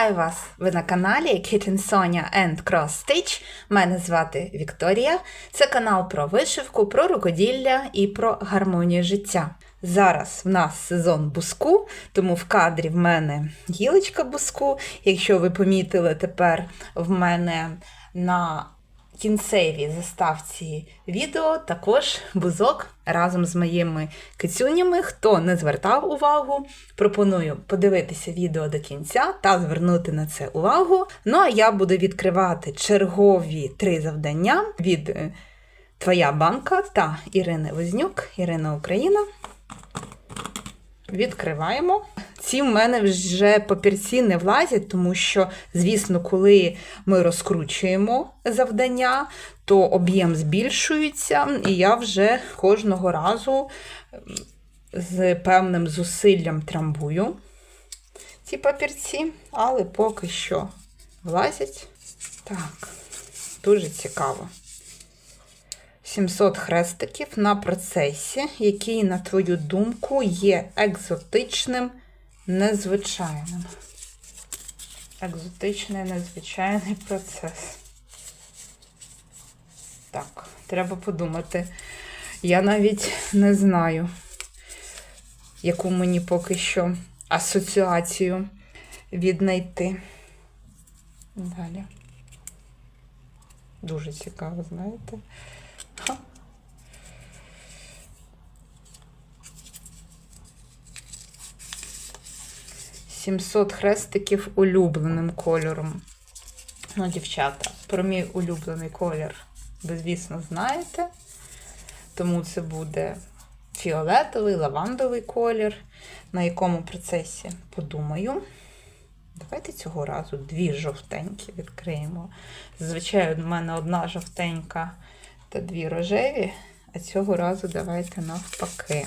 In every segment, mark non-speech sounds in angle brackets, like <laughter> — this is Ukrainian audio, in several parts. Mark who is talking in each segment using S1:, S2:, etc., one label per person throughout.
S1: Вітаю вас! Ви на каналі Kitten Sonia and Cross Stitch. Мене звати Вікторія. Це канал про вишивку, про рукоділля і про гармонію життя. Зараз в нас сезон буску, тому в кадрі в мене гілочка буску. Якщо ви помітили, тепер в мене на кінцевій заставці відео також бузок разом з моїми кицюнями. Хто не звертав увагу, пропоную подивитися відео до кінця та звернути на це увагу. Ну а я буду відкривати чергові три завдання від е, Твоя банка та Ірини Вознюк, Ірина Україна. Відкриваємо. Ці в мене вже папірці не влазять, тому що, звісно, коли ми розкручуємо завдання, то об'єм збільшується, і я вже кожного разу з певним зусиллям трамбую ці папірці, але поки що влазять. Так, дуже цікаво. 700 хрестиків на процесі, який, на твою думку, є екзотичним, незвичайним. Екзотичний, незвичайний процес. Так, треба подумати. Я навіть не знаю, яку мені поки що асоціацію віднайти. Далі. Дуже цікаво, знаєте. Ха. Сімсот хрестиків улюбленим кольором. Ну, дівчата, про мій улюблений колір ви, звісно, знаєте. Тому це буде фіолетовий, лавандовий колір, на якому процесі подумаю. Давайте цього разу дві жовтенькі відкриємо. Зазвичай у мене одна жовтенька та дві рожеві, а цього разу давайте навпаки.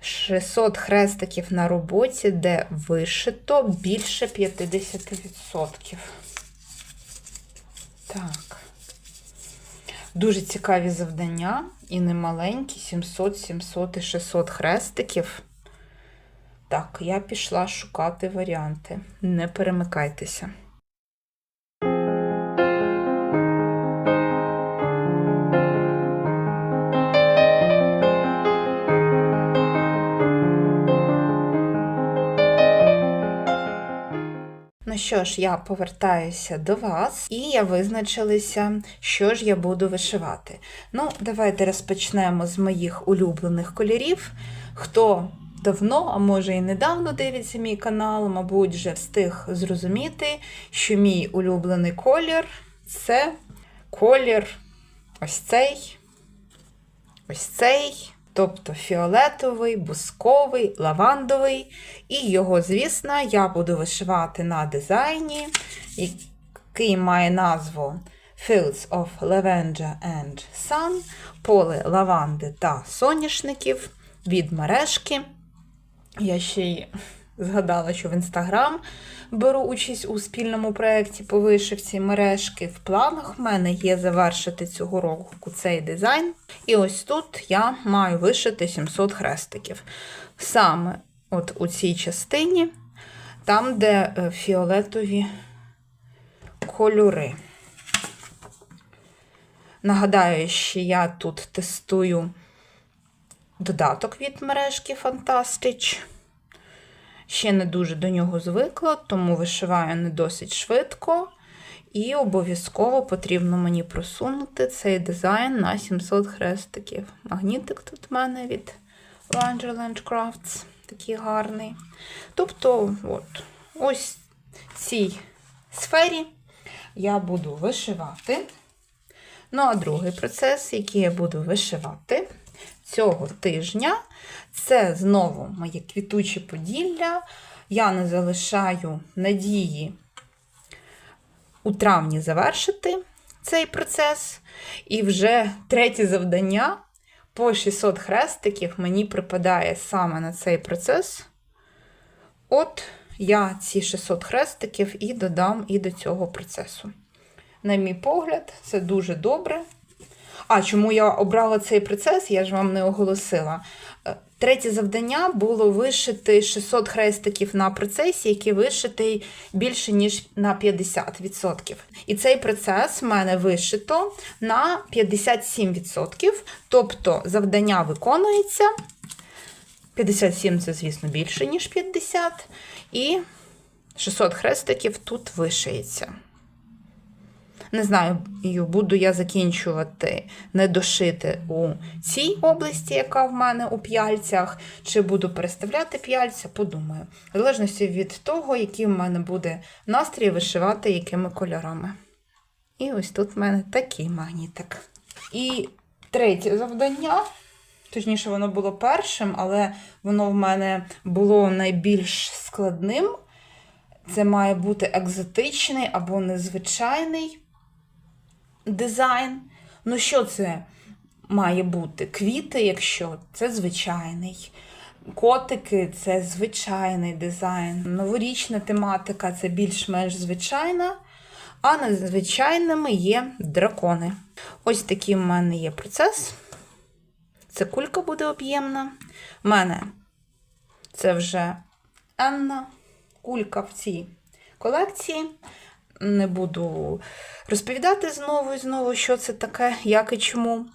S1: 600 хрестиків на роботі, де вишито більше 50%. Так. Дуже цікаві завдання і немаленькі 700, 700 і 600 хрестиків. Так, я пішла шукати варіанти. Не перемикайтеся. Ну що ж, я повертаюся до вас, і я визначилася, що ж я буду вишивати. Ну, давайте розпочнемо з моїх улюблених кольорів. Хто давно, а може і недавно дивиться мій канал, мабуть, вже встиг зрозуміти, що мій улюблений колір це колір ось цей, ось цей. Тобто фіолетовий, бусковий, лавандовий. І його, звісно, я буду вишивати на дизайні, який має назву Fields of Lavender and Sun, поле лаванди та соняшників від мережки. Я ще й згадала, що в Інстаграм беру участь у спільному проєкті по вишивці мережки. В планах в мене є завершити цього року цей дизайн. І ось тут я маю вишити 700 хрестиків. Саме от у цій частині, там, де е, фіолетові кольори. Нагадаю, що я тут тестую додаток від мережки Fantastic. Ще не дуже до нього звикла, тому вишиваю не досить швидко. І обов'язково потрібно мені просунути цей дизайн на 700 хрестиків. Магнітик тут в мене від Wonderland Crafts, такий гарний. Тобто, от, ось цій сфері я буду вишивати. Ну, а другий процес, який я буду вишивати цього тижня, це знову моє квітуче поділля. Я не залишаю надії у травні завершити цей процес. І вже третє завдання по 600 хрестиків мені припадає саме на цей процес. От я ці 600 хрестиків і додам і до цього процесу. На мій погляд, це дуже добре. А чому я обрала цей процес, я ж вам не оголосила. Е, Третє завдання було вишити 600 хрестиків на процесі, який вишитий більше ніж на 50%. І цей процес в мене вишито на 57%. Тобто завдання виконується. 57 це, звісно, більше, ніж 50. І 600 хрестиків тут вишиється. Не знаю, буду я закінчувати недошити у цій області, яка в мене у п'яльцях, чи буду переставляти п'яльця, подумаю. В залежності від того, який в мене буде настрій вишивати якими кольорами. І ось тут в мене такий магнітик. І третє завдання. Точніше, воно було першим, але воно в мене було найбільш складним. Це має бути екзотичний або незвичайний дизайн. Ну, що це має бути? Квіти, якщо це звичайний. Котики це звичайний дизайн. Новорічна тематика це більш-менш звичайна, а незвичайними є дракони. Ось такий в мене є процес. Це кулька буде об'ємна. У мене це вже Анна кулька в цій колекції. Не буду розповідати знову і знову, що це таке, як і чому.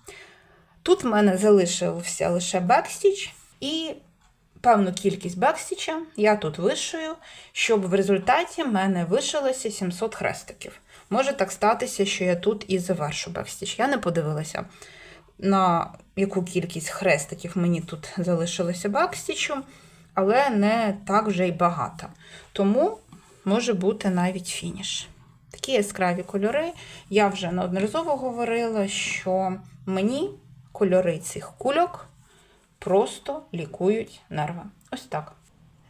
S1: Тут в мене залишився лише бекстіч, і певну кількість бекстіча я тут вишию, щоб в результаті в мене вишилося 700 хрестиків. Може так статися, що я тут і завершу бекстіч. Я не подивилася, на яку кількість хрестиків мені тут залишилося бекстічу, але не так вже й багато. Тому може бути навіть фініш. Такі яскраві кольори. Я вже неодноразово говорила, що мені кольори цих кульок просто лікують нерви. Ось так.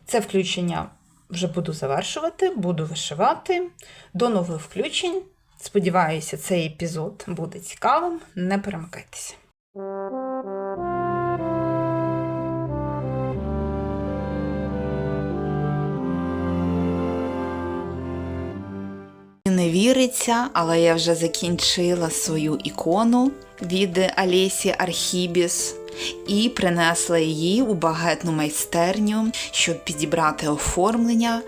S1: Це включення вже буду завершувати, буду вишивати. До нових включень. Сподіваюся, цей епізод буде цікавим. Не перемикайтеся.
S2: Не віриться, але я вже закінчила свою ікону від Алесі Архібіс і принесла її у багетну майстерню, щоб підібрати оформлення.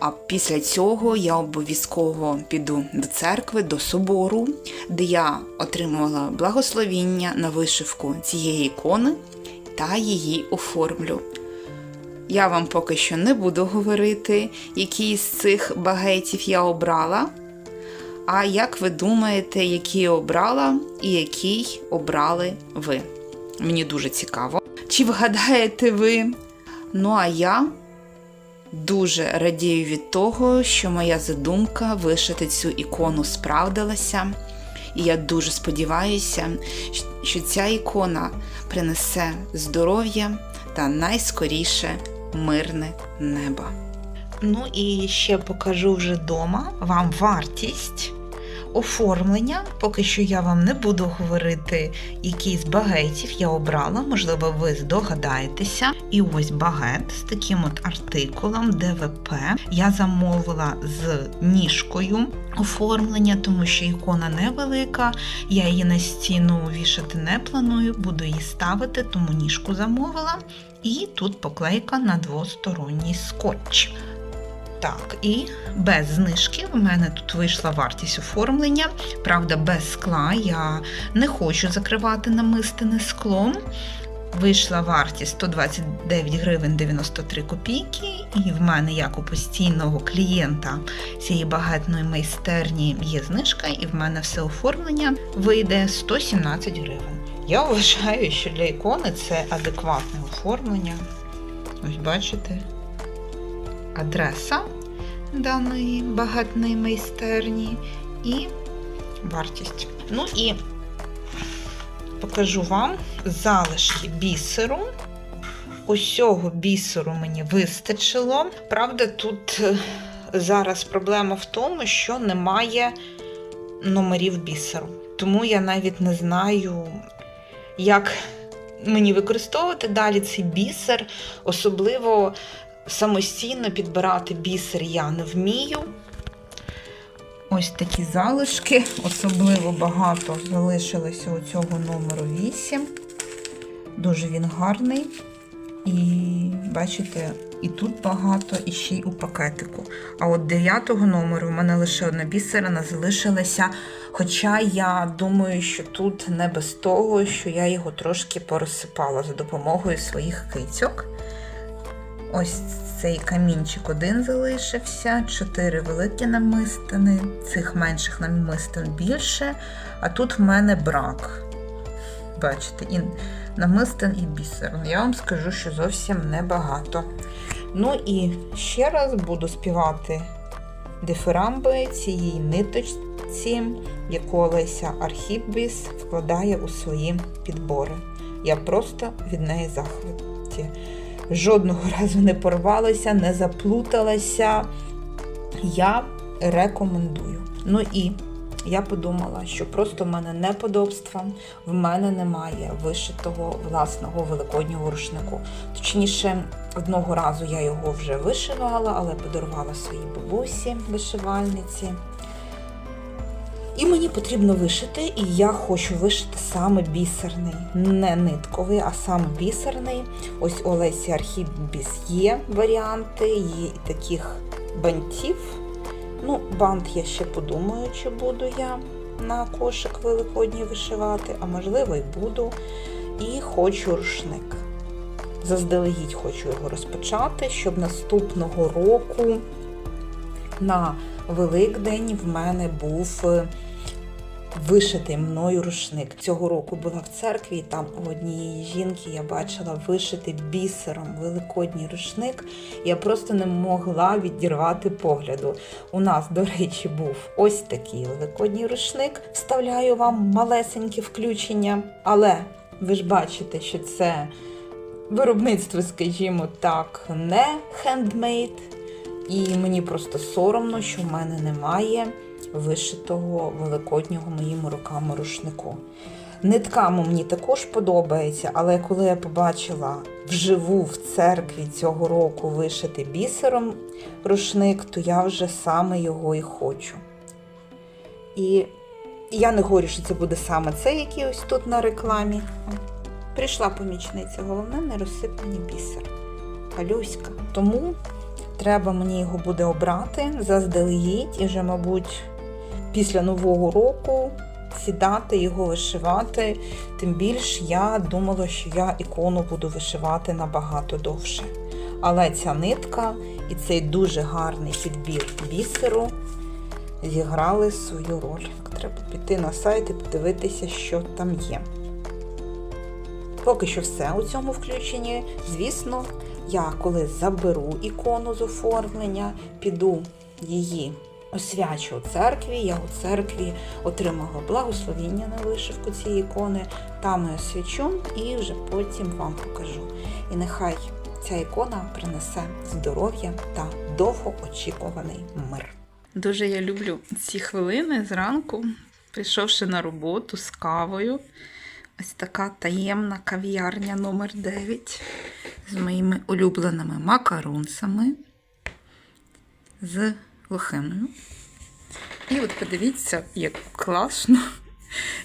S2: А після цього я обов'язково піду до церкви, до собору, де я отримувала благословіння на вишивку цієї ікони та її оформлю. Я вам поки що не буду говорити, який з цих багетів я обрала. А як ви думаєте, який я обрала і який обрали ви? Мені дуже цікаво. Чи вгадаєте ви? Ну, а я дуже радію від того, що моя задумка вишити цю ікону справдилася. І я дуже сподіваюся, що ця ікона принесе здоров'я та найскоріше мирне небо.
S1: Ну і ще покажу вже вдома вам вартість оформлення. Поки що я вам не буду говорити, який з багетів я обрала, можливо, ви здогадаєтеся. І ось багет з таким от артикулом ДВП. Я замовила з ніжкою оформлення, тому що ікона невелика. Я її на стіну вішати не планую, буду її ставити, тому ніжку замовила. І тут поклейка на двосторонній скотч. Так, і без знижки в мене тут вийшла вартість оформлення. Правда, без скла. Я не хочу закривати намистине склом. Вийшла вартість 129 гривень 93 копійки, і в мене, як у постійного клієнта цієї багатної майстерні, є знижка, і в мене все оформлення вийде 117 гривень. Я вважаю, що для ікони це адекватне оформлення. Ось бачите адреса даної багатної майстерні і вартість. Ну і покажу вам залишки бісеру. Усього бісеру мені вистачило. Правда, тут е, зараз проблема в тому, що немає номерів бісеру. Тому я навіть не знаю, як мені використовувати далі цей бісер, особливо самостійно підбирати бісер я не вмію. Ось такі залишки, особливо багато залишилося у цього номеру 8. Дуже він гарний. І бачите, і тут багато, і ще й у пакетику. А от дев'ятого номеру в мене лише одна бісерина залишилася. Хоча я думаю, що тут не без того, що я його трошки порозсипала за допомогою своїх кицьок. Ось цей камінчик один залишився, чотири великі намистини, цих менших намистин більше, а тут в мене брак. Бачите, і намистин і бісерин. Я вам скажу, що зовсім небагато. Ну і ще раз буду співати дифирамби цієї ниточці, яку Олеся Архібіс вкладає у свої підбори. Я просто від неї захваті. Жодного разу не порвалася, не заплуталася. Я рекомендую. Ну і я подумала, що просто в мене неподобства, в мене немає вишитого власного великоднього рушнику. Точніше, одного разу я його вже вишивала, але подарувала своїй бабусі вишивальниці. І мені потрібно вишити, і я хочу вишити саме бісерний, не нитковий, а саме бісерний. Ось Олесі Архібіс є варіанти, є таких бантів. Ну, бант я ще подумаю, чи буду я на кошик великодній вишивати, а можливо і буду. І хочу рушник. Заздалегідь хочу його розпочати, щоб наступного року на Великдень в мене був е, вишитий мною рушник. Цього року була в церкві, і там у однієї жінки я бачила вишитий бісером великодній рушник. Я просто не могла відірвати погляду. У нас, до речі, був ось такий великодній рушник. Вставляю вам малесеньке включення, але ви ж бачите, що це виробництво, скажімо так, не хендмейд. І мені просто соромно, що в мене немає вишитого великоднього моїми руками рушнику. Нитками мені також подобається, але коли я побачила вживу в церкві цього року вишитий бісером рушник, то я вже саме його і хочу. І я не говорю, що це буде саме цей, який ось тут на рекламі. Прийшла помічниця, головне не розсипані бісер. Алюська. Тому треба мені його буде обрати заздалегідь і вже, мабуть, після Нового року сідати його вишивати. Тим більш я думала, що я ікону буду вишивати набагато довше. Але ця нитка і цей дуже гарний підбір бісеру зіграли свою роль. Треба піти на сайт і подивитися, що там є. Поки що все у цьому включенні. Звісно, я коли заберу ікону з оформлення, піду її освячу у церкві. Я у церкві отримала благословіння на вишивку цієї ікони, там я освячу і вже потім вам покажу. І нехай ця ікона принесе здоров'я та довгоочікуваний мир. Дуже я люблю ці хвилини зранку, прийшовши на роботу з кавою. Ось така таємна кав'ярня номер 9 з моїми улюбленими макарунсами з лохиною. І от подивіться, як класно.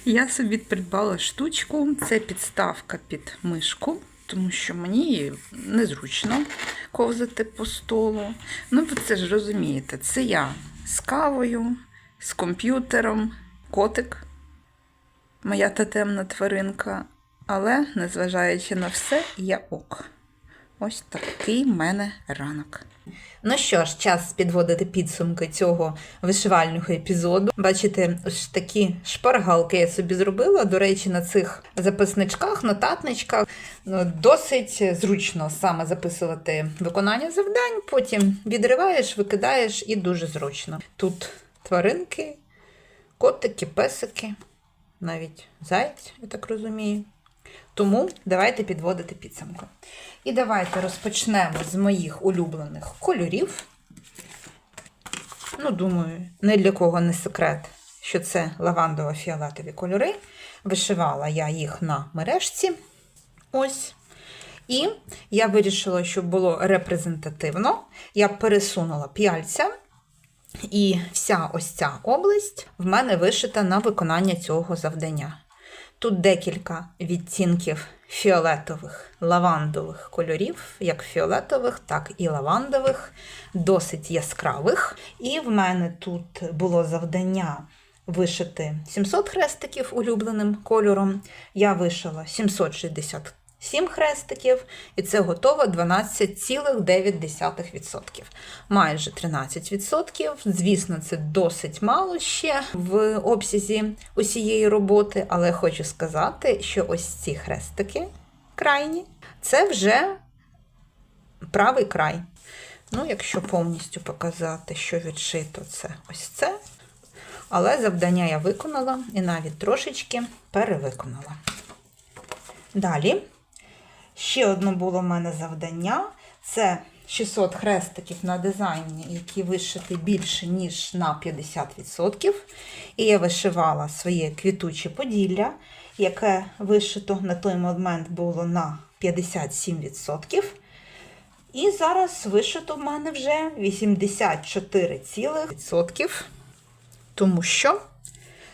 S1: Я собі придбала штучку. Це підставка під мишку, тому що мені незручно ковзати по столу. Ну, ви це ж розумієте, це я з кавою, з комп'ютером, котик моя тотемна тваринка. Але, незважаючи на все, я ок. Ось такий в мене ранок. Ну що ж, час підводити підсумки цього вишивального епізоду. Бачите, ось такі шпаргалки я собі зробила. До речі, на цих записничках, нотатничках ну, досить зручно саме записувати виконання завдань, потім відриваєш, викидаєш і дуже зручно. Тут тваринки, котики, песики, навіть заєць, я так розумію. Тому давайте підводити підсумку. І давайте розпочнемо з моїх улюблених кольорів. Ну, думаю, не для кого не секрет, що це лавандово-фіолетові кольори. Вишивала я їх на мережці. Ось. І я вирішила, щоб було репрезентативно. Я пересунула п'яльця. І вся ось ця область в мене вишита на виконання цього завдання. Тут декілька відтінків фіолетових лавандових кольорів, як фіолетових, так і лавандових, досить яскравих. І в мене тут було завдання вишити 700 хрестиків улюбленим кольором. Я вишила 767 хрестиків, і це готово 12,9%. Майже 13%. Звісно, це досить мало ще в обсязі усієї роботи, але хочу сказати, що ось ці хрестики крайні це вже правий край. Ну, якщо повністю показати, що відшито, це ось це. Але завдання я виконала і навіть трошечки перевиконала. Далі, ще одне було в мене завдання. Це 600 хрестиків на дизайні, які вишити більше, ніж на 50%. І я вишивала своє квітуче поділля, яке вишито на той момент було на 57%. І зараз вишито в мене вже 84%, тому що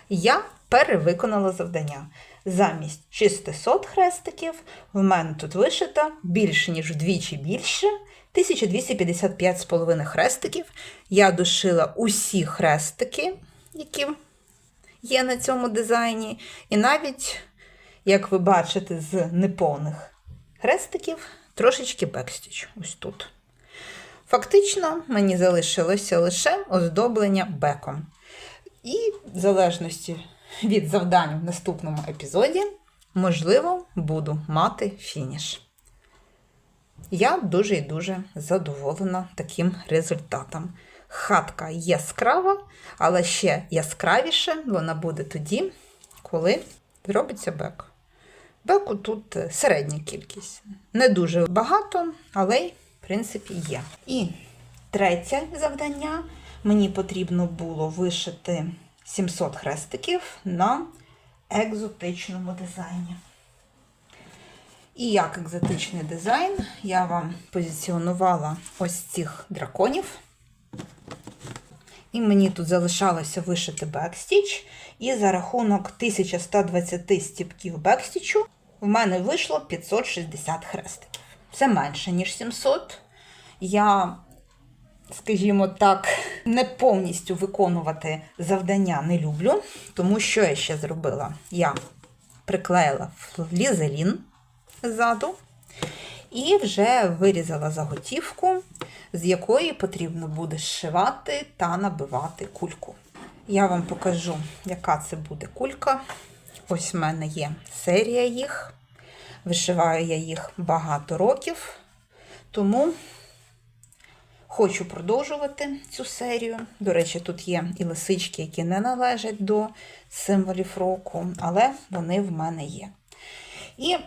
S1: я перевиконала завдання. Замість 600 хрестиків в мене тут вишито більше, ніж вдвічі більше. 1255,5 хрестиків. Я дошила усі хрестики, які є на цьому дизайні. І навіть, як ви бачите, з неповних хрестиків трошечки бекстіч ось тут. Фактично, мені залишилося лише оздоблення беком. І в залежності <laughs> від завдань в наступному епізоді, можливо, буду мати фініш. Я дуже і дуже задоволена таким результатом. Хатка яскрава, але ще яскравіше вона буде тоді, коли зробиться бек. Беку тут середня кількість. Не дуже багато, але й, в принципі, є. І третє завдання. Мені потрібно було вишити 700 хрестиків на екзотичному дизайні. І як екзотичний дизайн я вам позиціонувала ось цих драконів. І мені тут залишалося вишити бекстіч. І за рахунок 1120 стіпків бекстічу в мене вийшло 560 хрестиків. Це менше, ніж 700. Я, скажімо так, не повністю виконувати завдання не люблю. Тому що я ще зробила? Я приклеїла флізелін ззаду. І вже вирізала заготівку, з якої потрібно буде зшивати та набивати кульку. Я вам покажу, яка це буде кулька. Ось в мене є серія їх. Вишиваю я їх багато років, тому хочу продовжувати цю серію. До речі, тут є і лисички, які не належать до символів року, але вони в мене є. І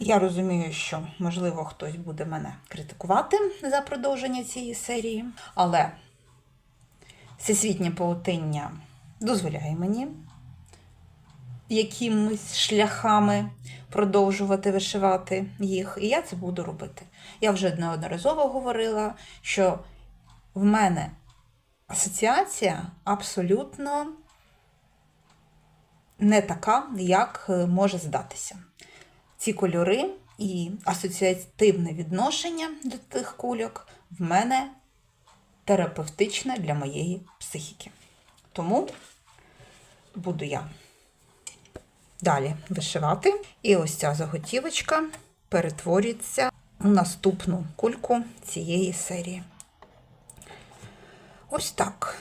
S1: я розумію, що, можливо, хтось буде мене критикувати за продовження цієї серії, але всесвітнє паутиння дозволяє мені якимись шляхами продовжувати вишивати їх, і я це буду робити. Я вже неодноразово говорила, що в мене асоціація абсолютно не така, як е, може здатися ці кольори і асоціативне відношення до тих кульок в мене терапевтичне для моєї психіки. Тому буду я далі вишивати. І ось ця заготівочка перетворюється у наступну кульку цієї серії. Ось так.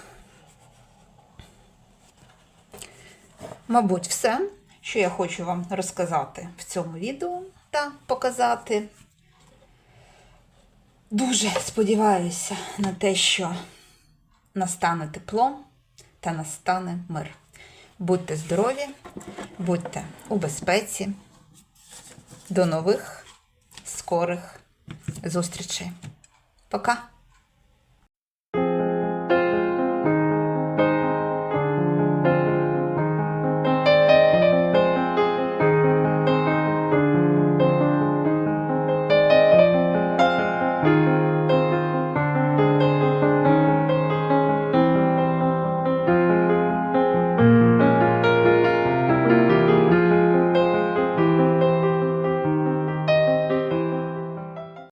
S1: Мабуть, все що я хочу вам розказати в цьому відео та показати. Дуже сподіваюся на те, що настане тепло та настане мир. Будьте здорові, будьте у безпеці. До нових скорих зустрічей. Пока!